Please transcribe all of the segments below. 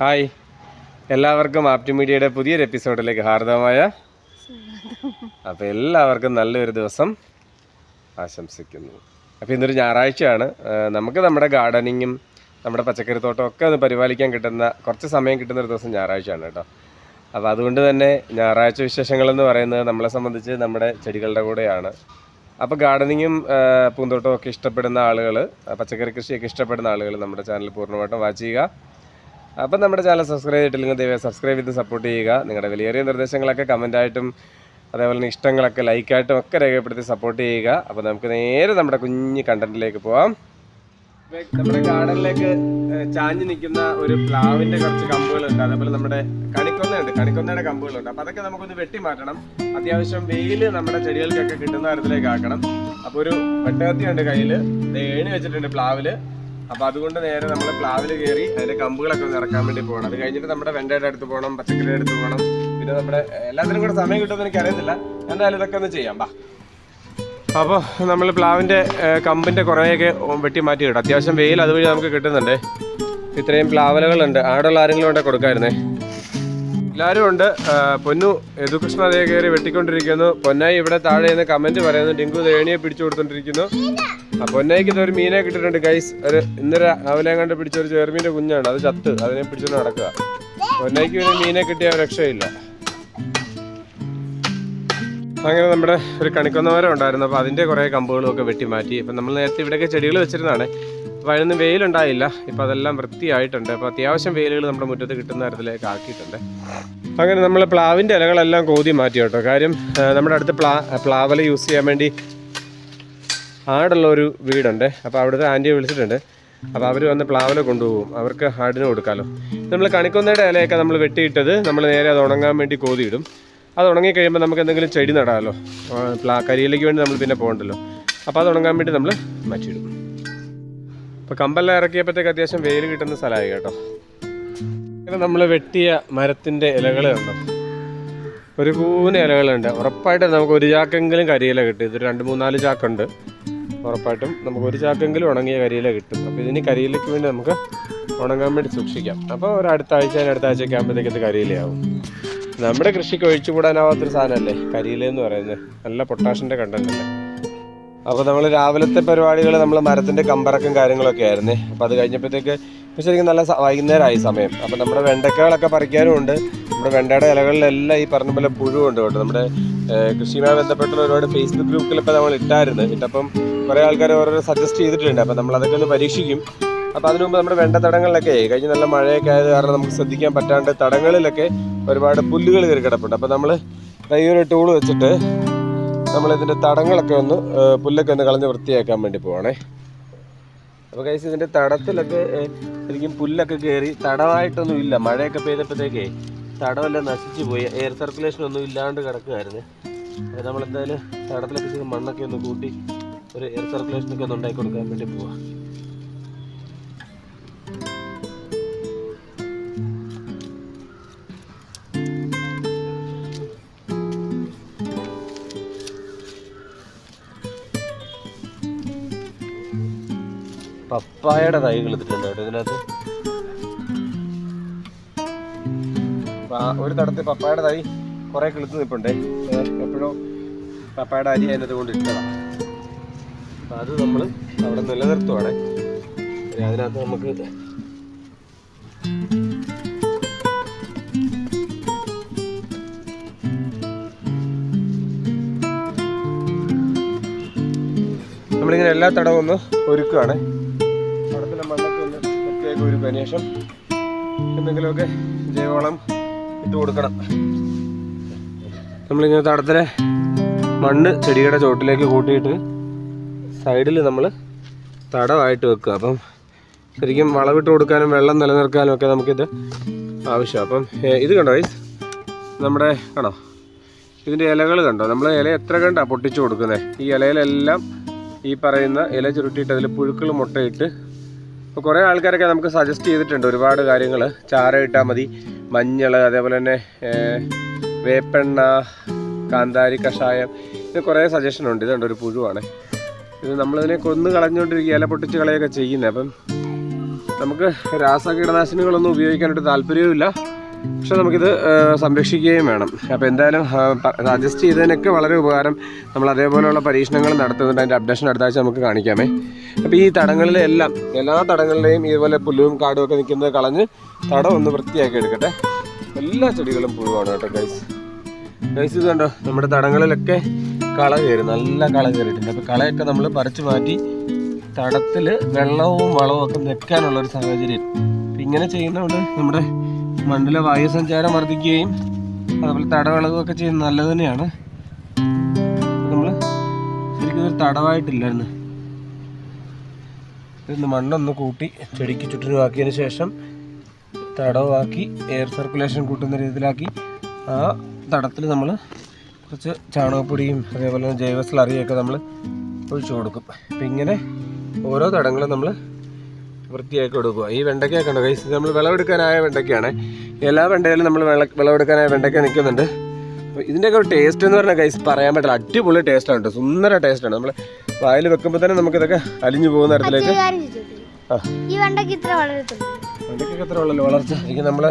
Hi. എല്ലാവർക്കും ആപ്റ്റി മീഡിയയുടെ പുതിയൊരു എപ്പിസോഡിലേക്ക് ഹാർദവമായ അപ്പോൾ എല്ലാവർക്കും നല്ലൊരു ദിവസം ആശംസിക്കുന്നു. അപ്പോൾ ഇന്നൊരു ഞായറാഴ്ചയാണ്. നമുക്ക് നമ്മുടെ ഗാർഡനിങ്ങും നമ്മുടെ പച്ചക്കറി തോട്ടം ഒക്കെ ഒന്ന് പരിപാലിക്കാൻ കിട്ടുന്ന കുറച്ച് സമയം കിട്ടുന്ന ഒരു ദിവസം ഞായറാഴ്ചയാണ് കേട്ടോ. അപ്പോൾ അതുകൊണ്ട് തന്നെ ഞായറാഴ്ച വിശേഷങ്ങളെന്ന് പറയുന്നത് നമ്മളെ സംബന്ധിച്ച് നമ്മുടെ ചെടികളുടെ കൂടെയാണ്. അപ്പോൾ ഗാർഡനിങ്ങും പൂന്തോട്ടവും ഒക്കെ ഇഷ്ടപ്പെടുന്ന ആളുകൾ പച്ചക്കറി കൃഷിയൊക്കെ ഇഷ്ടപ്പെടുന്ന ആളുകൾ നമ്മുടെ ചാനൽ പൂർണമായിട്ടും വാച്ച് ചെയ്യുക. അപ്പം നമ്മുടെ ചാനൽ സബ്സ്ക്രൈബ് ചെയ്തിട്ടില്ലെങ്കിൽ ദയവായി സബ്സ്ക്രൈബ് ചെയ്ത് സപ്പോർട്ട് ചെയ്യുക. നിങ്ങളുടെ വിലയേറിയ നിർദ്ദേശങ്ങളൊക്കെ കമന്റായിട്ടും അതേപോലെ തന്നെ ഇഷ്ടങ്ങളൊക്കെ ലൈക്കായിട്ടും ഒക്കെ രേഖപ്പെടുത്തി സപ്പോർട്ട് ചെയ്യുക. അപ്പോൾ നമുക്ക് നേരെ നമ്മുടെ കുഞ്ഞ് കണ്ടന്റിലേക്ക് പോവാം. നമ്മുടെ ഗാർഡനിലേക്ക് ചാഞ്ഞു നിൽക്കുന്ന ഒരു പ്ലാവിന്റെ കുറച്ച് കമ്പുകളുണ്ട്. അതേപോലെ നമ്മുടെ കണിക്കൊന്നയുണ്ട്. കണിക്കൊന്നയുടെ കമ്പുകളുണ്ട്. അപ്പോൾ അതൊക്കെ നമുക്കൊന്ന് വെട്ടി മാറ്റണം. അത്യാവശ്യം വെയിൽ നമ്മുടെ ചെടികൾക്കൊക്കെ കിട്ടുന്ന തരത്തിലേക്ക് ആക്കണം. അപ്പോൾ ഒരു വെട്ടകത്തിയുണ്ട് കയ്യിൽ ഏണി വെച്ചിട്ടുണ്ട് പ്ലാവിൽ. അപ്പൊ അതുകൊണ്ട് നേരെ നമ്മൾ പ്ലാവിൽ കയറി അതിന്റെ കമ്പുകളൊക്കെ ഒന്ന് ഇറക്കാൻ വേണ്ടി പോകണം. അത് കഴിഞ്ഞിട്ട് നമ്മുടെ വെണ്ടയുടെ അടുത്ത് പോകണം പച്ചക്കറിയുടെ അടുത്ത് പോകണം. പിന്നെ നമ്മുടെ എല്ലാത്തിനും കൂടെ സമയം കിട്ടുമെന്ന് എനിക്ക് അറിയത്തില്ല എന്തായാലും ഇതൊക്കെ ഒന്ന് ചെയ്യാം. ബാ അപ്പോൾ നമ്മൾ പ്ലാവിന്റെ കമ്പിന്റെ കുറേയൊക്കെ വെട്ടി മാറ്റി കിട്ടും അത്യാവശ്യം വെയിൽ അതുവഴി നമുക്ക് കിട്ടുന്നുണ്ട്. ഇത്രയും പ്ലാവലകളുണ്ട്. ആടുള്ള ആരെങ്കിലും കൊണ്ടേ കൊടുക്കായിരുന്നേ. എല്ലാവരും ഉണ്ട്. പൊന്നു യദുകൃഷ്ണ അതേ കയറി വെട്ടിക്കൊണ്ടിരിക്കുന്നു. പൊന്നായി ഇവിടെ താഴെ നിന്ന് കമന്റ് പറയുന്നു. ഡിങ്കു തേണിയെ പിടിച്ചു കൊടുത്തോണ്ടിരിക്കുന്നു. പൊന്നായിക്ക് ഇതൊരു മീനെ കിട്ടിയിട്ടുണ്ട് ഗൈസ് ഒരു ഇന്ന് രാവിലെ കണ്ട് പിടിച്ച ഒരു ചെറുമീന്റെ കുഞ്ഞാണ്. അത് ചത്ത്. അതിനെ പിടിച്ചു നടക്കുക. പൊന്നായിക്ക് ഒരു മീനെ കിട്ടിയ രക്ഷയില്ല. അങ്ങനെ നമ്മുടെ ഒരു കണിക്കൊന്ന മരം ഉണ്ടായിരുന്നു. അപ്പോൾ അതിന്റെ കുറേ കമ്പുകളും ഒക്കെ വെട്ടി മാറ്റി. ഇപ്പം നമ്മൾ നേരത്തെ ഇവിടെയൊക്കെ ചെടികൾ വെച്ചിരുന്നതാണ്. അപ്പോൾ വെയിലുണ്ടായില്ല. ഇപ്പോൾ അതെല്ലാം വൃത്തിയായിട്ടുണ്ട്. അപ്പോൾ അത്യാവശ്യം വെയിലുകൾ നമ്മുടെ മുറ്റത്ത് കിട്ടുന്ന തരത്തിലേക്ക് ആക്കിയിട്ടുണ്ട്. അങ്ങനെ നമ്മൾ പ്ലാവിന്റെ ഇലകളെല്ലാം കോതി മാറ്റി കേട്ടോ. കാര്യം നമ്മുടെ അടുത്ത് പ്ലാ പ്ലാവല യൂസ് ചെയ്യാൻ വേണ്ടി ആടുള്ള ഒരു വീടുണ്ട്. അപ്പോൾ അവിടുത്തെ ആന്റിയെ വിളിച്ചിട്ടുണ്ട്. അപ്പോൾ അവർ വന്ന് പ്ലാവല കൊണ്ടുപോകും. അവർക്ക് ആടിന് കൊടുക്കാമല്ലോ നമ്മൾ കണിക്കൊന്നയുടെ ഇലയൊക്കെ നമ്മൾ വെട്ടിയിട്ടത് നമ്മൾ നേരെ അത് ഉണങ്ങാൻ വേണ്ടി ഇടും അത് ഉണങ്ങി കഴിയുമ്പോൾ നമുക്ക് എന്തെങ്കിലും ചെടി നടാമല്ലോ പ്ലാ കരിയിലേക്ക് വേണ്ടി നമ്മൾ പിന്നെ പോകണ്ടല്ലോ. അപ്പോൾ അത് ഉണങ്ങാൻ വേണ്ടി നമ്മൾ മാറ്റിയിടും. അപ്പോൾ കമ്പെല്ലാം ഇറക്കിയപ്പോഴത്തേക്ക് അത്യാവശ്യം വെയിൽ കിട്ടുന്ന സ്ഥലമായി കേട്ടോ. ഇങ്ങനെ നമ്മൾ വെട്ടിയ മരത്തിന്റെ ഇലകൾ കണ്ടോ? ഒരു കൂന ഇലകളുണ്ട്. ഉറപ്പായിട്ട് നമുക്ക് ഒരു ചാക്കെങ്കിലും കരിയില കിട്ടും. ഇതൊരു രണ്ട് മൂന്നാൽ ചാക്കുണ്ട്. ഉറപ്പായിട്ടും നമുക്ക് ഒരു ചാക്കെങ്കിലും ഉണങ്ങിയ കരിയില കിട്ടും. അപ്പോൾ ഇതിന് കരിയിലയ്ക്ക് വേണ്ടി നമുക്ക് ഉണങ്ങാൻ വേണ്ടി സൂക്ഷിക്കാം. അപ്പോൾ ഒരു അടുത്ത ആഴ്ച അടുത്ത ആഴ്ചയൊക്കെ ആകുമ്പോഴത്തേക്ക് ഇത് കരിയിലയാവും. നമ്മുടെ കൃഷിക്ക് ഒഴിച്ചുകൂടാനാവാത്തൊരു സാധനമല്ലേ? കരിയില എന്ന് പറയുന്നത്. നല്ല പൊട്ടാഷിന്റെ കണ്ടന്റ് അല്ലേ? അപ്പോൾ നമ്മൾ രാവിലത്തെ പരിപാടികൾ നമ്മൾ മരത്തിന്റെ കമ്പറക്കും കാര്യങ്ങളൊക്കെ ആയിരുന്നു. അപ്പോൾ അത് കഴിഞ്ഞപ്പോഴത്തേക്ക് ഇപ്പം ശരിക്കും നല്ല വൈകുന്നേരമായി സമയം. അപ്പോൾ നമ്മുടെ വെണ്ടക്കകളൊക്കെ പറിക്കാനും ഉണ്ട്. നമ്മുടെ വെണ്ടയുടെ ഇലകളിലെല്ലാം ഈ പറഞ്ഞ പോലെ പുഴുവുണ്ട് കേട്ടോ. നമ്മുടെ കൃഷിയുമായി ബന്ധപ്പെട്ടുള്ള ഒരുപാട് ഫേസ്ബുക്ക് ഗ്രൂപ്പിലൊക്കെ നമ്മൾ ഇട്ടായിരുന്നു. ഇട്ടപ്പം കുറേ ആൾക്കാർ ഓരോരോ സജസ്റ്റ് ചെയ്തിട്ടുണ്ട്. അപ്പോൾ നമ്മൾ അതൊക്കെ ഒന്ന് പരീക്ഷിക്കും. അപ്പോൾ അതിനു മുമ്പ് നമ്മുടെ വെണ്ട തടങ്ങളിലൊക്കെ കഴിഞ്ഞ നല്ല മഴയൊക്കെ ആയത് കാരണം നമുക്ക് ശ്രദ്ധിക്കാൻ പറ്റാണ്ട് തടങ്ങളിലൊക്കെ ഒരുപാട് പുല്ലുകൾ കയറി കിടപ്പുണ്ട്. അപ്പോൾ നമ്മൾ ഈ ഒരു ടൂൾ വെച്ചിട്ട് നമ്മൾ ഇതിന്റെ തടങ്ങളൊക്കെ ഒന്ന് പുല്ലൊക്കെ ഒന്ന് കളഞ്ഞ് വൃത്തിയാക്കാൻ വേണ്ടി പോവാണേ. അപ്പോൾ കൈസ് ഇതിന്റെ തടത്തിലൊക്കെ ശരിക്കും പുല്ലൊക്കെ കയറി തടമായിട്ടൊന്നും ഇല്ല. മഴയൊക്കെ പെയ്തപ്പോഴത്തേക്കേ തടമെല്ലാം നശിച്ചു പോയി. എയർ സർക്കുലേഷൻ ഒന്നും ഇല്ലാണ്ട് കിടക്കുമായിരുന്നു അപ്പോൾ നമ്മളെന്തായാലും തടത്തിലൊക്കെ ചെയ്ത് മണ്ണൊക്കെ ഒന്ന് കൂട്ടി ഒരു എയർ സർക്കുലേഷനൊക്കെ ഒന്ന് ഉണ്ടാക്കി കൊടുക്കാൻ വേണ്ടി പോവാം. പപ്പായയുടെ തൈകൾ ഇട്ടിട്ടുണ്ട് ഇതിനകത്ത് ഒരു തടത്തിൽ പപ്പായയുടെ തൈ കുറെ കിളുത്ത് നിൽപ്പുണ്ട്. എപ്പോഴും പപ്പായയുടെ അരി അതിനകത്ത് കൊണ്ട് ഇട്ടതാണ് അത് നമ്മൾ അവിടെ നിലനിർത്തുവാണ്. അതിനകത്ത് നമുക്ക് നമ്മളിങ്ങനെ എല്ലാ തടവും ഒന്ന് ഒരുക്കുകയാണ് ഒന്ന് ഒരു ശേഷം എന്തെങ്കിലുമൊക്കെ ജൈവവളം ഇട്ട് കൊടുക്കണം. നമ്മളിങ്ങനെ തടത്തിലെ മണ്ണ് ചെടിയുടെ ചോട്ടിലേക്ക് കൂട്ടിയിട്ട് സൈഡിൽ നമ്മൾ തടമായിട്ട് വെക്കുക. അപ്പം ശരിക്കും വളവിട്ട് കൊടുക്കാനും വെള്ളം നിലനിർത്താനും ഒക്കെ നമുക്കിത് ആവശ്യമാണ്. അപ്പം ഇത് കണ്ടോ വൈസ് നമ്മുടെ കണ്ടോ? ഇതിന്റെ ഇലകൾ കണ്ടോ? നമ്മൾ ഇല എത്ര കണ്ടാണ് പൊട്ടിച്ചു കൊടുക്കുന്നത് ഈ ഇലയിലെല്ലാം ഈ പറയുന്ന ഇല ചുരുട്ടിയിട്ട് അതിൽ പുഴുക്കൾ മുട്ടയിട്ട് അപ്പോൾ കുറേ ആൾക്കാരൊക്കെ നമുക്ക് സജസ്റ്റ് ചെയ്തിട്ടുണ്ട് ഒരുപാട് കാര്യങ്ങൾ ചാര ഇട്ടാൽ മതി മഞ്ഞൾ അതേപോലെ തന്നെ വേപ്പെണ്ണ കാന്താരി കഷായം ഇത് കുറേ സജഷൻ ഉണ്ട്. ഇതുണ്ട് ഒരു പുഴുവാണ്. ഇത് നമ്മളിതിനെ കൊന്ന് കളഞ്ഞുകൊണ്ടിരിക്കുക ഇല പൊട്ടിച്ച് കളയൊക്കെ ചെയ്യുന്നത്. അപ്പം നമുക്ക് രാസകീടനാശിനികളൊന്നും ഉപയോഗിക്കാനായിട്ട് താല്പര്യവുമില്ല. പക്ഷെ നമുക്കിത് സംരക്ഷിക്കുകയും വേണം. അപ്പോൾ എന്തായാലും സജസ്റ്റ് ചെയ്തതിനൊക്കെ വളരെ ഉപകാരം നമ്മൾ അതേപോലെയുള്ള പരീക്ഷണങ്ങൾ നടത്തുന്നുണ്ട്. അതിന്റെ അപ്ഡേഷൻ അടുത്ത ആഴ്ച നമുക്ക് കാണിക്കാമേ. അപ്പോൾ ഈ തടങ്ങളിലെല്ലാം എല്ലാ തടങ്ങളിലെയും ഇതുപോലെ പുല്ലും കാടും ഒക്കെ നിൽക്കുന്നത് കളഞ്ഞ് തടം ഒന്ന് വൃത്തിയാക്കി എടുക്കട്ടെ. എല്ലാ ചെടികളും പുഴുവാണ് കേട്ടോ ഗൈസ് ഗൈസ് ഇത് കണ്ടോ? നമ്മുടെ തടങ്ങളിലൊക്കെ കള കയറി നല്ല കള കയറിയിട്ടുണ്ട്. അപ്പോൾ കളയൊക്കെ നമ്മൾ പറിച്ചു മാറ്റി തടത്തിൽ വെള്ളവും വളവും ഒക്കെ നിൽക്കാനുള്ളൊരു സാഹചര്യം. ഇങ്ങനെ ചെയ്യുന്നതുകൊണ്ട് നമ്മുടെ മണ്ണിലെ വായുസഞ്ചാരം വർദ്ധിക്കുകയും അതുപോലെ തടവിളകുമൊക്കെ ചെയ്യുന്നത് നല്ലത് തന്നെയാണ്. നമ്മൾ ശരിക്കും ഇതൊരു തടവായിട്ടില്ലായിരുന്നു. ഇന്ന് മണ്ണൊന്ന് കൂട്ടി ചെടിക്ക് ചുറ്റിനുമാക്കിയതിന് ശേഷം തടവാക്കി എയർ സർക്കുലേഷൻ കൂട്ടുന്ന രീതിയിലാക്കി ആ തടത്തിൽ നമ്മൾ കുറച്ച് ചാണകപ്പൊടിയും അതേപോലെ ജൈവ സ്ലറിയൊക്കെ നമ്മൾ ഒഴിച്ചു കൊടുക്കും. അപ്പം ഇങ്ങനെ ഓരോ തടങ്ങളും നമ്മൾ വൃത്തിയാക്കി കൊടുക്കുക. ഈ വെണ്ടയ്ക്കൊക്കെ ഉണ്ട്? കൈസ് നമ്മൾ വിളവെടുക്കാനായ വെണ്ടയ്ക്കാണ് എല്ലാ വെണ്ടയിലും നമ്മൾ വിളവെടുക്കാനായ വെണ്ടയ്ക്ക നിൽക്കുന്നുണ്ട്. അപ്പോൾ ഇതിന്റെയൊക്കെ ഒരു ടേസ്റ്റ് എന്ന് പറഞ്ഞാൽ കൈസ് പറയാൻ പറ്റില്ല. അടിപൊളി ടേസ്റ്റാണ് കേട്ടോ. സുന്ദര ടേസ്റ്റാണ് നമ്മൾ വായിൽ വെക്കുമ്പോൾ തന്നെ നമുക്കിതൊക്കെ അലിഞ്ഞു പോകുന്ന തരത്തിലേക്ക് ആ. വെണ്ടയ്ക്ക് ഇത്ര എത്ര ഉള്ളല്ലോ വളർച്ച. എനിക്ക് നമ്മൾ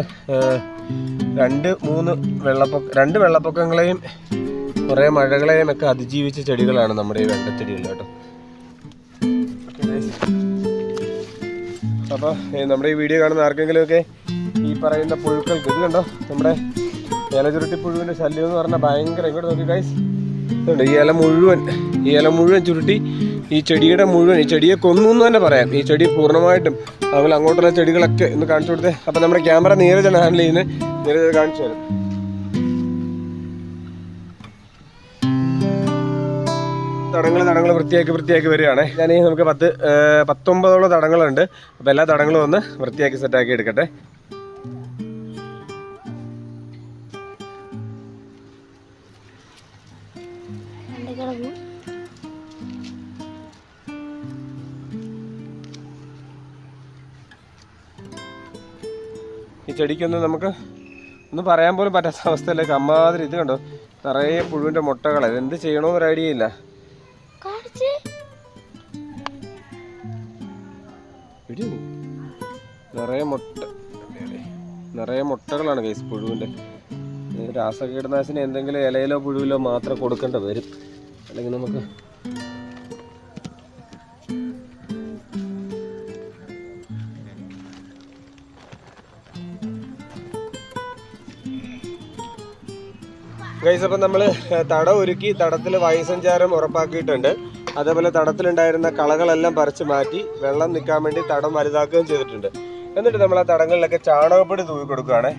രണ്ട് മൂന്ന് വെള്ളപ്പൊക്ക രണ്ട് വെള്ളപ്പൊക്കങ്ങളെയും കുറേ മഴകളെയും ഒക്കെ അതിജീവിച്ച ചെടികളാണ് നമ്മുടെ ഈ വെണ്ടച്ചെടികൾ കേട്ടോ. അപ്പോൾ നമ്മുടെ ഈ വീഡിയോ കാണുന്ന ആർക്കെങ്കിലുമൊക്കെ ഈ പറയുന്ന പുഴുക്കൾക്ക് ഇത് കണ്ടോ നമ്മുടെ ഇലചുരുട്ടി പുഴുവിന്റെ ശല്യം എന്ന് പറഞ്ഞാൽ ഭയങ്കര ഇങ്ങോട്ട് നോക്കി ഗൈസ് ഇതുണ്ട് ഈ ഇല മുഴുവൻ ഈ ഇല മുഴുവൻ ചുരുട്ടി ഈ ചെടിയുടെ മുഴുവൻ ഈ ചെടിയെ കൊന്നു എന്ന് തന്നെ പറയാം. ഈ ചെടി പൂർണമായിട്ടും അതുപോലെ അങ്ങോട്ടുള്ള ചെടികളൊക്കെ ഒന്ന് കാണിച്ചു കൊടുത്തേ. അപ്പം നമ്മുടെ ക്യാമറ നീരജാണ് ഹാൻഡിൽ ചെയ്യുന്നത് നീരജ് കാണിച്ചു തരും. തടങ്ങൾ തടങ്ങൾ വൃത്തിയാക്കി വൃത്തിയാക്കി വരികയാണ്. ഞാൻ നമുക്ക് പത്ത് പത്തൊമ്പതോളം തടങ്ങളുണ്ട്. അപ്പോൾ എല്ലാ തടങ്ങളും ഒന്ന് വൃത്തിയാക്കി സെറ്റാക്കി എടുക്കട്ടെ. ഈ ചെടിക്കൊന്നും നമുക്ക് ഒന്നും പറയാൻ പോലും പറ്റാത്ത അവസ്ഥയിലേക്ക് അമ്മാതിരി ഇത് കണ്ടോ? നിറയെ പുഴുവിന്റെ മുട്ടകൾ എന്ത് ചെയ്യണമെന്നൊരു ഐഡിയ ഇല്ല. ഇടി നിറയെ മുട്ട. നിറയെ മുട്ടകളാണ് കേസ് പുഴുവിന്റെ. രാസകീടനാശിനി എന്തെങ്കിലും ഇലയിലോ പുഴുവിലോ മാത്രം കൊടുക്കേണ്ട വരും. അല്ലെങ്കിൽ നമുക്ക് ഗൈസ് അപ്പം നമ്മൾ തടം ഒരുക്കി തടത്തിൽ വായുസഞ്ചാരം ഉറപ്പാക്കിയിട്ടുണ്ട്. അതേപോലെ തടത്തിലുണ്ടായിരുന്ന കളകളെല്ലാം പറിച്ചു മാറ്റി വെള്ളം നിൽക്കാൻ വേണ്ടി തടം വലുതാക്കുകയും ചെയ്തിട്ടുണ്ട്. എന്നിട്ട് നമ്മൾ ആ തടങ്ങളിലൊക്കെ ചാണകപ്പൊടി തൂക്കി കൊടുക്കുകയാണ്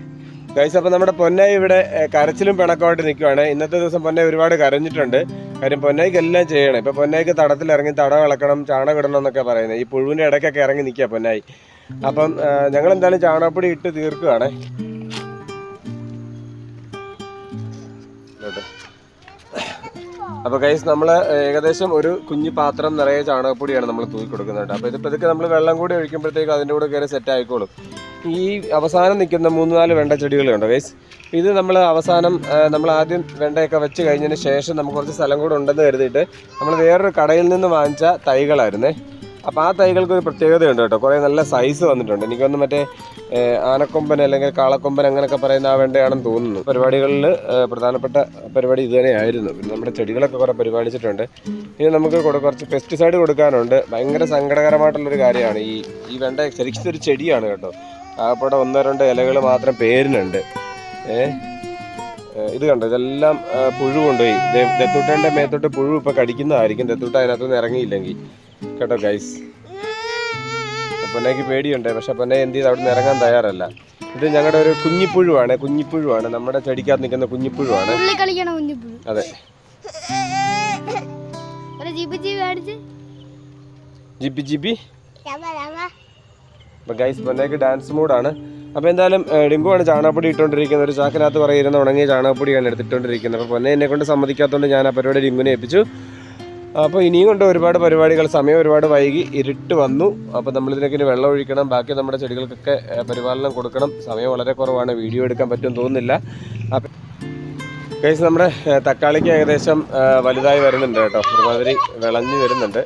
ഗൈസ് അപ്പം നമ്മുടെ പൊന്നായി ഇവിടെ കരച്ചിലും പിണക്കമായിട്ട് നിൽക്കുകയാണ് ഇന്നത്തെ ദിവസം പൊന്നായി ഒരുപാട് കരഞ്ഞിട്ടുണ്ട്. കാര്യം പൊന്നായിക്ക് എല്ലാം ചെയ്യണം. ഇപ്പം പൊന്നായിക്ക് തടത്തിൽ ഇറങ്ങി തടം ഇളക്കണം ചാണകം ഇടണം എന്നൊക്കെ പറയുന്നത്. ഈ പുഴുവിന്റെ ഇടയ്ക്കൊക്കെ ഇറങ്ങി നിൽക്കുക പൊന്നായി. അപ്പം ഞങ്ങൾ എന്തായാലും ചാണകപ്പൊടി ഇട്ട് തീർക്കുകയാണ് അപ്പോൾ കൈസ് നമ്മൾ ഏകദേശം ഒരു കുഞ്ഞു പാത്രം നിറയെ ചാണകപ്പൊടിയാണ് നമ്മൾ തൂക്കി കൊടുക്കുന്നത് കേട്ടോ. അപ്പോൾ ഇത് പതുക്കെ നമ്മൾ വെള്ളം കൂടി ഒഴിക്കുമ്പോഴത്തേക്ക് അതിന്റെ കൂടെ കയറി സെറ്റ് ആയിക്കോളും. ഈ അവസാനം നിൽക്കുന്ന മൂന്ന് നാല് വെണ്ട ചെടികളുണ്ടോ കൈസ് ഇത് നമ്മൾ അവസാനം നമ്മൾ ആദ്യം വെണ്ടയൊക്കെ വെച്ച് കഴിഞ്ഞതിന് ശേഷം നമുക്ക് കുറച്ച് സ്ഥലം കൂടെ ഉണ്ടെന്ന് കരുതിയിട്ട് നമ്മൾ വേറൊരു കടയിൽ നിന്ന് വാങ്ങിച്ച തൈകളായിരുന്നേ. അപ്പോൾ ആ തൈകൾക്ക് ഒരു പ്രത്യേകതയുണ്ട് കേട്ടോ. കുറേ നല്ല സൈസ് വന്നിട്ടുണ്ട്. എനിക്കൊന്ന് മറ്റേ ആനക്കൊമ്പൻ അല്ലെങ്കിൽ കാളക്കൊമ്പൻ അങ്ങനെയൊക്കെ പറയുന്ന ആ വേണ്ടയാണെന്ന് തോന്നുന്നു. പരിപാടികളിൽ പ്രധാനപ്പെട്ട പരിപാടി ഇത് തന്നെയായിരുന്നു. പിന്നെ നമ്മുടെ ചെടികളൊക്കെ കുറേ പരിപാലിച്ചിട്ടുണ്ട്. ഇനി നമുക്ക് കുറച്ച് പെസ്റ്റിസൈഡ് കൊടുക്കാനുണ്ട്. ഭയങ്കര സങ്കടകരമായിട്ടുള്ളൊരു കാര്യമാണ്. ഈ ഈ വെണ്ട ശരിക്കും ഒരു ചെടിയാണ് കേട്ടോ. ആകപ്പാടെ ഒന്നോ രണ്ടോ ഇലകൾ മാത്രം പേരിനുണ്ട്. ഏ ഇത് കണ്ടോ? ഇതെല്ലാം പുഴു കൊണ്ടുപോയി. ദത്തുട്ടേന്റെ മേത്തോട്ട് പുഴു ഇപ്പോൾ കടിക്കുന്നതായിരിക്കും. ദത്തുട്ട അതിനകത്തുനിന്ന് ഇറങ്ങിയില്ലെങ്കിൽ. കേട്ടോ ഗൈസ് പൊന്നയ്ക്ക് പേടിയുണ്ട്. പക്ഷെ പൊന്നെ എന്ത് ചെയ്ത് അവിടെ നിന്ന് ഇറങ്ങാൻ തയ്യാറല്ല. ഇത് ഞങ്ങളുടെ ഒരു കുഞ്ഞിപ്പുഴുവാണ്. കുഞ്ഞിപ്പുഴുവാണ്. നമ്മുടെ ചെടിക്കകത്ത് നിൽക്കുന്ന കുഞ്ഞിപ്പുഴുവാണ്. അതെ. ജിബി ജിബി ഗൈസ് പൊന്നയ്ക്ക് ഡാൻസ് മൂഡാണ് അപ്പോൾ എന്തായാലും ഡിമ്പുവാണ് ചാണകപ്പൊടി ഇട്ടുകൊണ്ടിരിക്കുന്നത് ഒരു ചാക്കിനകത്ത് പറയുന്ന ഉണങ്ങിയ ചാണകപ്പൊടിയാണ് എടുത്തിട്ടുകൊണ്ടിരിക്കുന്നത് അപ്പോൾ പൊന്നെ എന്നെ കൊണ്ട് സമ്മതിക്കാത്തതുകൊണ്ട് ഞാൻ ആ പരിപാടി ഡിമ്പിനെ ഏൽപ്പിച്ചു. അപ്പോൾ ഇനിയും കൊണ്ട് ഒരുപാട് പരിപാടികൾ. സമയം ഒരുപാട് വൈകി ഇരുട്ട് വന്നു. അപ്പോൾ നമ്മളിതിനൊക്കെ വെള്ളം ഒഴിക്കണം. ബാക്കി നമ്മുടെ ചെടികൾക്കൊക്കെ പരിപാലനം കൊടുക്കണം. സമയം വളരെ കുറവാണ്. വീഡിയോ എടുക്കാൻ പറ്റും തോന്നുന്നില്ല. അപ്പം കേസ് നമ്മുടെ തക്കാളിക്ക് ഏകദേശം വലുതായി വരുന്നുണ്ട് കേട്ടോ. ഒരുമാതിരി വിളഞ്ഞു വരുന്നുണ്ട്.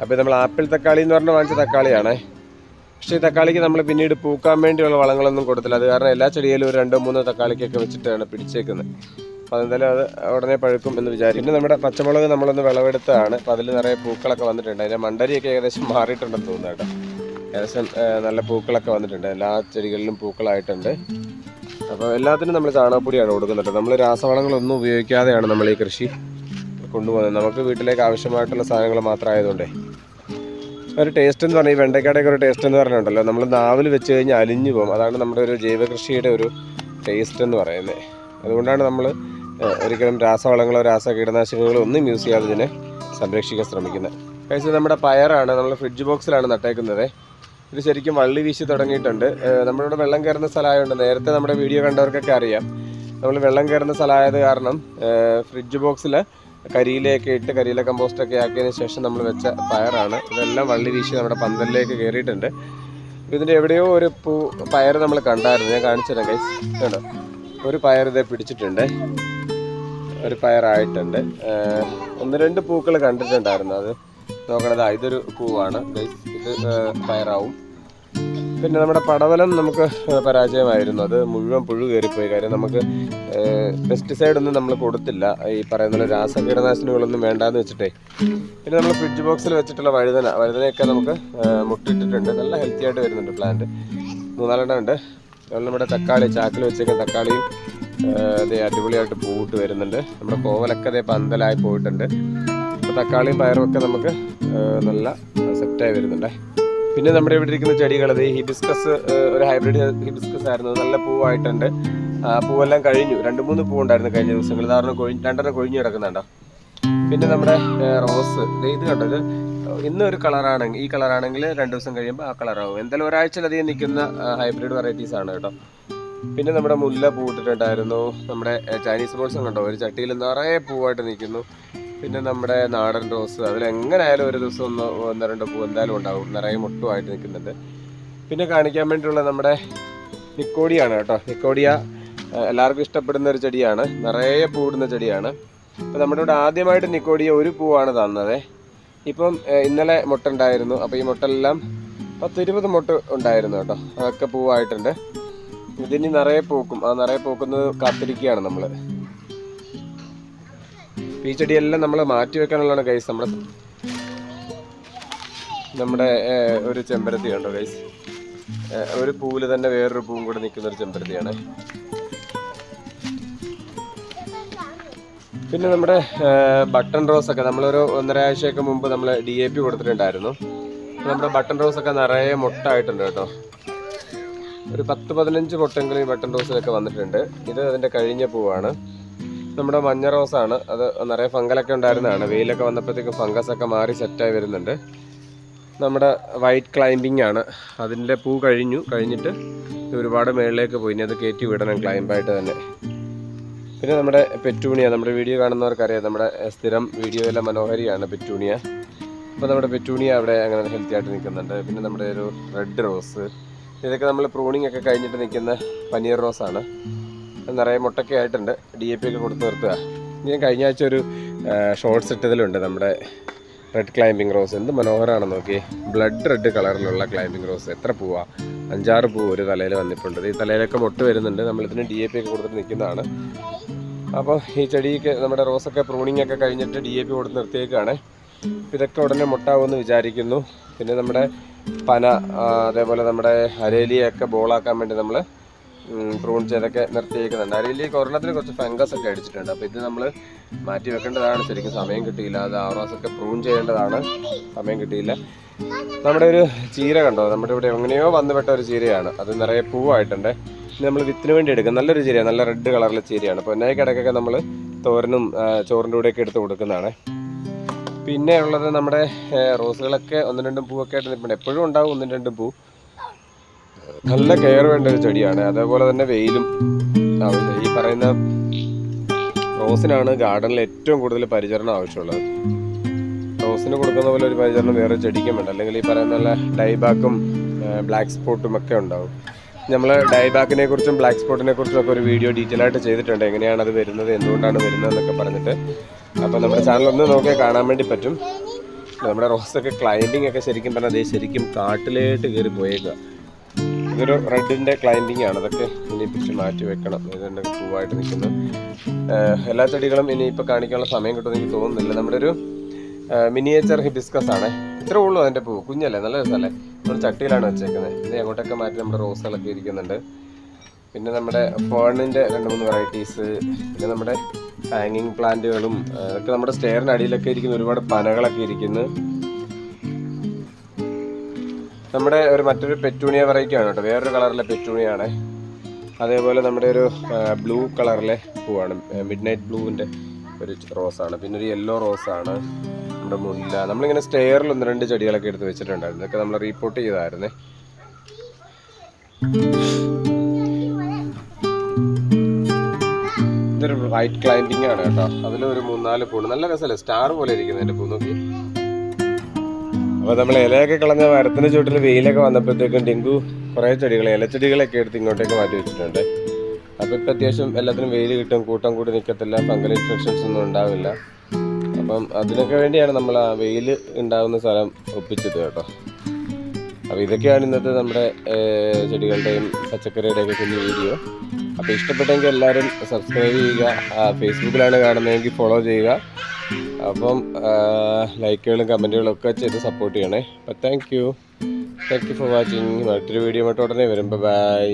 അപ്പോൾ നമ്മൾ ആപ്പിൾ തക്കാളി എന്ന് പറഞ്ഞാൽ വാങ്ങിച്ച തക്കാളിയാണേ. പക്ഷേ ഈ തക്കാളിക്ക് നമ്മൾ പിന്നീട് പൂക്കാൻ വേണ്ടിയുള്ള വളങ്ങളൊന്നും കൊടുത്തില്ല. അത് കാരണം എല്ലാ ചെടിയിലും ഒരു രണ്ടോ മൂന്നോ തക്കാളിക്കൊക്കെ വെച്ചിട്ടാണ് പിടിച്ചേക്കുന്നത്. അപ്പോൾ അതെന്തായാലും അത് ഉടനെ പഴുക്കും എന്ന് വിചാരിക്കും. പിന്നെ നമ്മുടെ പച്ചമുളക് നമ്മളൊന്ന് വിളവെടുത്തതാണ്. അപ്പോൾ അതിൽ നിറയെ പൂക്കളൊക്കെ വന്നിട്ടുണ്ട്. അതിന്റെ മണ്ടരിയൊക്കെ ഏകദേശം മാറിയിട്ടുണ്ടെന്ന് തോന്നുന്നു കേട്ടോ. ഏകദേശം നല്ല പൂക്കളൊക്കെ വന്നിട്ടുണ്ട്. എല്ലാ ചെടികളിലും പൂക്കളായിട്ടുണ്ട്. അപ്പോൾ എല്ലാത്തിനും നമ്മൾ ചാണകപ്പൊടിയാണ് കൊടുക്കുന്നത് നമ്മൾ രാസവളങ്ങളൊന്നും ഉപയോഗിക്കാതെയാണ് നമ്മൾ ഈ കൃഷി കൊണ്ടുപോകുന്നത്. നമുക്ക് വീട്ടിലേക്ക് ആവശ്യമായിട്ടുള്ള സാധനങ്ങൾ മാത്രമായതുകൊണ്ടേ ഒരു ടേസ്റ്റ് എന്ന് പറഞ്ഞാൽ ഈ വെണ്ടയ്ക്കാടൊക്കെ ഒരു ടേസ്റ്റ് എന്ന് പറഞ്ഞിട്ടുണ്ടല്ലോ. നമ്മൾ നാവിൽ വെച്ച് കഴിഞ്ഞാൽ അലിഞ്ഞു പോകും. അതാണ് നമ്മുടെ ഒരു ജൈവകൃഷിയുടെ ഒരു ടേസ്റ്റ് എന്ന് പറയുന്നത്. അതുകൊണ്ടാണ് നമ്മൾ ഒരിക്കലും രാസവളങ്ങളോ രാസ കീടനാശിനികളോ ഒന്നും യൂസ് ചെയ്യാതെ ഇതിനെ സംരക്ഷിക്കാൻ ശ്രമിക്കുന്നത്. കഴിച്ച് നമ്മുടെ പയറാണ്. നമ്മൾ ഫ്രിഡ്ജ് ബോക്സിലാണ് നട്ടേക്കുന്നത്. ഇത് ശരിക്കും വള്ളി വീശി തുടങ്ങിയിട്ടുണ്ട്. നമ്മളിവിടെ വെള്ളം കയറുന്ന സ്ഥലമായതുകൊണ്ട് നേരത്തെ നമ്മുടെ വീഡിയോ കണ്ടവർക്കൊക്കെ അറിയാം. നമ്മൾ വെള്ളം കയറുന്ന സ്ഥലമായത് കാരണം ഫ്രിഡ്ജ് ബോക്സിൽ കരിയിലേക്ക് ഇട്ട് കരിയിലെ കമ്പോസ്റ്റൊക്കെ ആക്കിയതിന് ശേഷം നമ്മൾ വെച്ച പയറാണ്. ഇതെല്ലാം വള്ളി വീശി നമ്മുടെ പന്തലിലേക്ക് കയറിയിട്ടുണ്ട്. ഇതിന്റെ എവിടെയോ ഒരു പൂ പയർ നമ്മൾ കണ്ടായിരുന്നു. ഞാൻ കാണിച്ചു തരാം കൈസ് കേട്ടോ ഒരു പയർ ഇതേ പിടിച്ചിട്ടുണ്ട്. ഒരു പയറായിട്ടുണ്ട്. ഒന്ന് രണ്ട് പൂക്കൾ കണ്ടിട്ടുണ്ടായിരുന്നു അത്. നോക്കണത് ഇതൊരു പൂവാണ്. ഇത് പയറാവും. പിന്നെ നമ്മുടെ പടവലം നമുക്ക് പരാജയമായിരുന്നു. അത് മുഴുവൻ പുഴു കയറിപ്പോയി. കാര്യം നമുക്ക് പെസ്റ്റിസൈഡ് ഒന്നും നമ്മൾ കൊടുത്തില്ല. ഈ പറയുന്ന രാസകീടനാശിനികളൊന്നും രാസ കീടനാശിനികളൊന്നും വേണ്ടാന്ന് വെച്ചിട്ടേ. പിന്നെ നമ്മൾ ഫ്രിഡ്ജ് ബോക്സിൽ വെച്ചിട്ടുള്ള വഴുതന വഴുതനയൊക്കെ നമുക്ക് മുട്ടിട്ടിട്ടുണ്ട്. നല്ല ഹെൽത്തി ആയിട്ട് വരുന്നുണ്ട് പ്ലാന്റ്. മൂന്നാലെണ്ണം ഉണ്ട്. നമ്മുടെ തക്കാളി ചാക്കിൽ വെച്ചേക്കുന്ന തക്കാളിയും അതേ അടിപൊളിയായിട്ട് പൂവിട്ട് വരുന്നുണ്ട്. നമ്മുടെ കോവലൊക്കെ അതേ പന്തലായി പോയിട്ടുണ്ട്. അപ്പോൾ തക്കാളിയും പയറും ഒക്കെ നമുക്ക് നല്ല സെറ്റായി വരുന്നുണ്ട്. പിന്നെ നമ്മുടെ ഇവിടെ ഇരിക്കുന്ന ചെടികൾ അത് ഹിബിസ്കസ് ഒരു ഹൈബ്രിഡ് ഹിബിസ്കസ് ആയിരുന്നു. നല്ല പൂവായിട്ടുണ്ട്. ആ പൂവെല്ലാം കഴിഞ്ഞു. രണ്ട് മൂന്ന് പൂവുണ്ടായിരുന്നു കഴിഞ്ഞ ദിവസങ്ങൾ ധാരണ കൊഴിഞ്ഞ് രണ്ടെണ്ണം കൊഴിഞ്ഞു കിടക്കുന്നുണ്ടോ? പിന്നെ നമ്മുടെ റോസ് ഇത് കണ്ടത് ഇത് ഇന്ന് ഒരു കളറാണെങ്കിൽ ഈ കളറാണെങ്കിൽ രണ്ട് ദിവസം കഴിയുമ്പോൾ ആ കളറാവും. എന്തായാലും ഒരാഴ്ചയിലധികം നിൽക്കുന്ന ഹൈബ്രിഡ് വെറൈറ്റീസ് ആണ് കേട്ടോ. പിന്നെ നമ്മുടെ മുല്ല പൂട്ടിട്ടുണ്ടായിരുന്നു. നമ്മുടെ ചൈനീസ് റോസും കണ്ടോ? ഒരു ചട്ടിയിൽ നിറയെ പൂവായിട്ട് നിൽക്കുന്നു. പിന്നെ നമ്മുടെ നാടൻ റോസ് അതിലെങ്ങനെയായാലും ഒരു ദിവസം ഒന്ന് ഒന്ന് രണ്ട് പൂ എന്തായാലും ഉണ്ടാവും. നിറയെ മുട്ടുമായിട്ട് നിൽക്കുന്നുണ്ട്. പിന്നെ കാണിക്കാൻ വേണ്ടിയുള്ള നമ്മുടെ നിക്കോഡിയാണ് കേട്ടോ. നിക്കോഡിയ എല്ലാവർക്കും ഇഷ്ടപ്പെടുന്ന ഒരു ചെടിയാണ്. നിറയെ പൂവിടുന്ന ചെടിയാണ്. അപ്പോൾ നമ്മുടെ ഇവിടെ ആദ്യമായിട്ട് നിക്കോഡിയ ഒരു പൂവാണ് തന്നത്. ഇപ്പം ഇന്നലെ മുട്ട ഉണ്ടായിരുന്നു അപ്പോൾ ഈ മുട്ടെല്ലാം പത്ത് ഇരുപത് മുട്ട ഉണ്ടായിരുന്നു കേട്ടോ. അതൊക്കെ പൂവായിട്ടുണ്ട്. ഇതിനി നിറയെ പൂക്കും ആ നിറയെ പൂക്കുന്നത് കാത്തിരിക്കുകയാണ് നമ്മൾ ഈ ചെടിയെല്ലാം നമ്മൾ മാറ്റി വെക്കാനുള്ളതാണ് ഗൈസ് നമ്മുടെ നമ്മുടെ ഒരു ചെമ്പരത്തി കണ്ടോ ഗൈസ് ഒരു പൂവിൽ തന്നെ വേറൊരു പൂവും കൂടെ നിൽക്കുന്ന ഒരു ചെമ്പരത്തിയാണ്. പിന്നെ നമ്മുടെ ബട്ടൺ റോസ് ഒക്കെ നമ്മളൊരു ഒന്നര ആഴ്ചയൊക്കെ മുമ്പ് നമ്മൾ ഡി എ പി കൊടുത്തിട്ടുണ്ടായിരുന്നു. നമ്മുടെ ബട്ടൺ റോസ് ഒക്കെ നിറയെ മുട്ടായിട്ടുണ്ട് കേട്ടോ. ഒരു പത്ത് പതിനഞ്ച് പൊട്ടെങ്കിലും ബട്ടൺ റോസിലൊക്കെ വന്നിട്ടുണ്ട്. ഇത് അതിന്റെ കഴിഞ്ഞ പൂവാണ്. നമ്മുടെ മഞ്ഞ റോസാണ് അത് നിറയെ ഫംഗലൊക്കെ ഉണ്ടായിരുന്നതാണ്. വെയിലൊക്കെ വന്നപ്പോഴത്തേക്കും ഫംഗസ് ഒക്കെ മാറി സെറ്റായി വരുന്നുണ്ട്. നമ്മുടെ വൈറ്റ് ക്ലൈമ്പിംഗ് ആണ്. അതിന്റെ പൂ കഴിഞ്ഞു. കഴിഞ്ഞിട്ട് ഒരുപാട് മേളിലേക്ക് പോയി. ഇനി അത് കയറ്റി വിടണം ക്ലൈമ്പായിട്ട് തന്നെ. പിന്നെ നമ്മുടെ പെറ്റൂണിയ. നമ്മുടെ വീഡിയോ കാണുന്നവർക്കറിയാം. നമ്മുടെ സ്ഥിരം വീഡിയോയിലെ മനോഹരിയാണ് പെറ്റൂണിയ. അപ്പോൾ നമ്മുടെ പെറ്റൂണിയ അവിടെ അങ്ങനെ ഹെൽത്തി ആയിട്ട് നിൽക്കുന്നുണ്ട്. പിന്നെ നമ്മുടെ ഒരു റെഡ് റോസ് ഇതൊക്കെ നമ്മൾ പ്രൂണിംഗ് ഒക്കെ കഴിഞ്ഞിട്ട് നിൽക്കുന്ന പനീർ റോസാണ് നിറയെ മുട്ടൊക്കെ ആയിട്ടുണ്ട്. ഡി എ പി ഒക്കെ കൊടുത്ത് നിർത്തുക. ഞാൻ കഴിഞ്ഞ ആഴ്ച ഒരു ഷോർട്ട്സ് ഇട്ടതിലുണ്ട് നമ്മുടെ റെഡ് ക്ലൈമ്പിംഗ് റോസ് എന്ത് മനോഹരമാണ് നോക്കി. ബ്ലഡ് റെഡ് കളറിലുള്ള ക്ലൈമ്പിംഗ് റോസ് എത്ര പൂവാ. അഞ്ചാറ് പൂ ഒരു തലയിൽ വന്നിട്ടുണ്ട്. ഈ തലയിലൊക്കെ മുട്ട് വരുന്നുണ്ട്. നമ്മളിതിന് ഡി എ പി ഒക്കെ കൊടുത്തിട്ട് നിൽക്കുന്നതാണ്. അപ്പോൾ ഈ ചെടിക്ക് നമ്മുടെ റോസൊക്കെ പ്രൂണിംഗ് ഒക്കെ കഴിഞ്ഞിട്ട് ഡി എ പി കൊടുത്ത് നിർത്തിയേക്കാണ്. ഇതൊക്കെ ഉടനെ മുട്ടാവുമെന്ന് വിചാരിക്കുന്നു. പിന്നെ നമ്മുടെ പന അതേപോലെ നമ്മുടെ അരേലിയൊക്കെ ബോളാക്കാൻ വേണ്ടി നമ്മൾ പ്രൂൺ ചെയ്തൊക്കെ നിർത്തിയേക്കുന്നുണ്ട്. അരേലി ഒരെണ്ണത്തിന് കുറച്ച് ഫംഗസ് ഒക്കെ അടിച്ചിട്ടുണ്ട്. അപ്പോൾ ഇത് നമ്മൾ മാറ്റി വെക്കേണ്ടതാണ്. ശരിക്കും സമയം കിട്ടിയില്ല. അത് ആറാസൊക്കെ പ്രൂൺ ചെയ്യേണ്ടതാണ്. സമയം കിട്ടിയില്ല. നമ്മുടെ ഒരു ചീര കണ്ടോ? നമ്മുടെ ഇവിടെ എങ്ങനെയോ വന്നുപെട്ട ഒരു ചീരയാണ്. അത് നിറയെ പൂവായിട്ടുണ്ട്. നമ്മൾ വിത്തിന് വേണ്ടി എടുക്കും. നല്ലൊരു ചീരയാണ്. നല്ല റെഡ് കളറിലെ ചീരയാണ്. അപ്പോൾ എന്നായി കിടക്കൊക്കെ നമ്മൾ തോരനും ചോറിന്റെ കൂടെയൊക്കെ എടുത്ത് കൊടുക്കുന്നതാണ്. പിന്നെ ഉള്ളത് നമ്മുടെ റോസുകളൊക്കെ ഒന്നും രണ്ടും പൂവൊക്കെ ആയിട്ട് നിൽപ്പുണ്ട്. എപ്പോഴും ഉണ്ടാവും ഒന്നും രണ്ടും പൂ. നല്ല കെയർ വേണ്ട ഒരു ചെടിയാണ്. അതേപോലെ തന്നെ വെയിലും ഈ പറയുന്ന റോസിനാണ് ഗാർഡനിൽ ഏറ്റവും കൂടുതൽ പരിചരണം ആവശ്യമുള്ളത്. റോസിന് കൊടുക്കുന്ന പോലെ ഒരു പരിചരണം വേറെ ചെടിക്കും വേണ്ട. അല്ലെങ്കിൽ ഈ പറയുന്ന ഡൈബാക്കും ബ്ലാക്ക് സ്പോട്ടും ഒക്കെ ഉണ്ടാവും. നമ്മൾ ഡൈബാക്കിനെ കുറിച്ചും ബ്ലാക്ക് സ്പോട്ടിനെ കുറിച്ചും ഒക്കെ ഒരു വീഡിയോ ഡീറ്റെയിൽ ആയിട്ട് ചെയ്തിട്ടുണ്ട്. എങ്ങനെയാണ് അത് വരുന്നത് എന്തുകൊണ്ടാണ് വരുന്നത് എന്നൊക്കെ പറഞ്ഞിട്ട്. അപ്പോൾ നമ്മുടെ ചാനൽ ഒന്ന് നോക്കിയാൽ കാണാൻ വേണ്ടി പറ്റും. നമ്മുടെ റോസൊക്കെ ക്ലൈമ്പിംഗ് ഒക്കെ ശരിക്കും പറഞ്ഞാൽ അതേ ശരിക്കും കാട്ടിലേട്ട് കയറി പോയേക്കുക ഇതൊരു റെഡിന്റെ ക്ലൈമ്പിംഗ് ആണ്. അതൊക്കെ ഇനി പിടിച്ച് മാറ്റി വെക്കണം. ഇതിന്റെ പൂവായിട്ട് നിൽക്കുന്നു. എല്ലാ ചെടികളും ഇനി ഇപ്പോൾ കാണിക്കാനുള്ള സമയം കിട്ടുമെന്ന് എനിക്ക് തോന്നുന്നില്ല. നമ്മുടെ ഒരു മിനിയേച്ചർ ഹിബിസ്കസ് ആണ്. ഇത്രേ ഉള്ളൂ അതിന്റെ പൂ. കുഞ്ഞല്ലേ നല്ല രസമല്ലേ? നമ്മൾ ചട്ടിയിലാണ് വെച്ചേക്കുന്നത്. ഇത് അങ്ങോട്ടൊക്കെ മാറ്റി നമ്മുടെ റോസുകളൊക്കെ ഇരിക്കുന്നുണ്ട്. പിന്നെ നമ്മുടെ ഫേണിന്റെ രണ്ട് മൂന്ന് വെറൈറ്റീസ് പിന്നെ നമ്മുടെ ഹാങ്ങിങ് പ്ലാന്റുകളും അതൊക്കെ നമ്മുടെ സ്റ്റെയറിന്റെ അടിയിലൊക്കെ ഇരിക്കുന്ന ഒരുപാട് പനകളൊക്കെ ഇരിക്കുന്നു. നമ്മുടെ ഒരു മറ്റൊരു പെറ്റൂണിയ വെറൈറ്റി ആണ് കേട്ടോ. വേറൊരു കളറിലെ പെറ്റൂണിയാണ് അതേപോലെ നമ്മുടെ ഒരു ബ്ലൂ കളറിലെ പൂവാണ്. മിഡ് നൈറ്റ് ബ്ലൂവിന്റെ ഒരു റോസാണ് പിന്നെ ഒരു യെല്ലോ റോസാണ് നമ്മുടെ മുല്ല നമ്മളിങ്ങനെ സ്റ്റെയറിൽ ഒന്ന് രണ്ട് ചെടികളൊക്കെ എടുത്ത് വെച്ചിട്ടുണ്ടായിരുന്നു. ഇതൊക്കെ നമ്മൾ റീപ്പോർട്ട് ചെയ്തായിരുന്നേ ഇതൊരു വൈറ്റ് ക്ലൈമ്പിംഗ് ആണ് കേട്ടോ. അതിലൊരു മൂന്നാൽ പൂണ് നല്ല രസമല്ലേ? സ്റ്റാർ പോലെ ഇരിക്കുന്നു എന്റെ പൂ നോക്കി. അപ്പോൾ നമ്മൾ ഇലയൊക്കെ കളഞ്ഞ മരത്തിന് ചുവട്ടിൽ വെയിലൊക്കെ വന്നപ്പോഴത്തേക്കും ഡെങ്കു കുറേ ചെടികൾ ഇലച്ചെടികളൊക്കെ എടുത്ത് ഇങ്ങോട്ടേക്ക് മാറ്റി വെച്ചിട്ടുണ്ട്. അപ്പോൾ ഇപ്പം അത്യാവശ്യം എല്ലാത്തിനും വെയിൽ കിട്ടും കൂട്ടം കൂടി നിൽക്കത്തില്ല ഫംഗൽ ഇൻഫെക്ഷൻസ് ഒന്നും ഉണ്ടാവില്ല. അപ്പം അതിനൊക്കെ വേണ്ടിയാണ് നമ്മൾ ആ വെയിൽ ഉണ്ടാകുന്ന സ്ഥലം ഒപ്പിച്ചത് കേട്ടോ. അപ്പോൾ ഇതൊക്കെയാണ് ഇന്നത്തെ നമ്മുടെ ചെടികളുടെയും പച്ചക്കറിയുടെയൊക്കെ കുഞ്ഞു വീഡിയോ. അപ്പോൾ ഇഷ്ടപ്പെട്ടെങ്കിൽ എല്ലാവരും സബ്സ്ക്രൈബ് ചെയ്യുക ഫേസ്ബുക്കിലാണ് കാണുന്നതെങ്കിൽ ഫോളോ ചെയ്യുക. അപ്പം ലൈക്കുകളും കമന്റുകളും ഒക്കെ ചെയ്ത് സപ്പോർട്ട് ചെയ്യണേ. അപ്പം thank you thank you for watching മറ്റൊരു വീഡിയോ മറ്റു ഉടനെ വരും. ബൈ